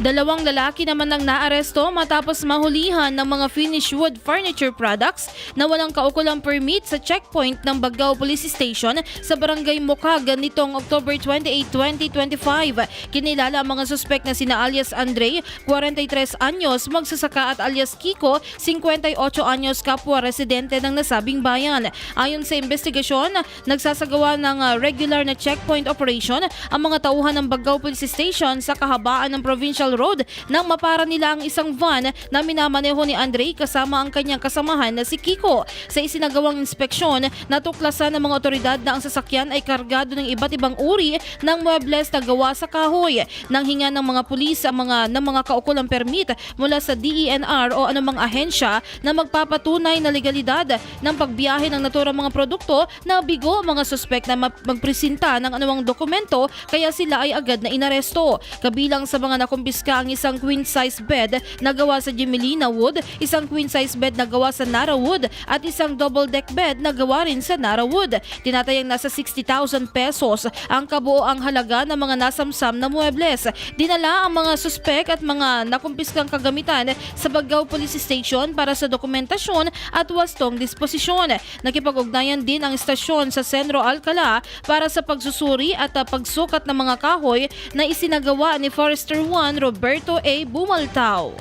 Dalawang lalaki naman ang naaresto matapos mahulihan ng mga finished wood furniture products na walang kaukulang permit sa checkpoint ng Bagao Police Station sa Barangay Mokag nitong October 28, 2025. Kinilala ang mga suspek na sina alias Andre, 43 anyos, magsasaka at alias Kiko, 58 anyos, kapwa residente ng nasabing bayan. Ayon sa investigasyon, nagsasagawa ng uh, regular na checkpoint operation ang mga tauhan ng Bagao Police Station sa kahabaan ng Provincial Road nang mapara nila ang isang van na minamaneho ni Andre kasama ang kanyang kasamahan na si Kiko. Sa isinagawang inspeksyon, natuklasan ng mga otoridad na ang sasakyan ay kargado ng iba't ibang uri ng muebles na gawa sa kahoy. Nang hinga ng mga pulis ang mga ng mga kaukulang permit mula sa DENR o anumang ahensya na magpapatunay na legalidad ng pagbiyahe ng naturang mga produkto na bigo mga suspek na mag- magpresenta ng anumang dokumento kaya sila ay agad na inaresto. Kabilang sa mga nakumpiska ang isang queen size bed na gawa sa Gemelina wood, isang queen size bed na gawa sa Nara wood at isang double deck bed na gawa rin sa Nara wood. Tinatayang nasa 60,000 pesos ang kabuoang halaga ng mga nasamsam na muebles. Dinala ang mga suspek at mga nakumpiskang kagamitan sa Bagao Police Station para sa dokumentasyon at wastong disposisyon. Nakipag-ugnayan din ang istasyon sa Centro Alcala para sa pagsusuri at pagsukat ng mga kahoy na isinagawa ni Forester 1 Roberto A. Bumaltao.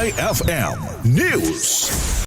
IFM News.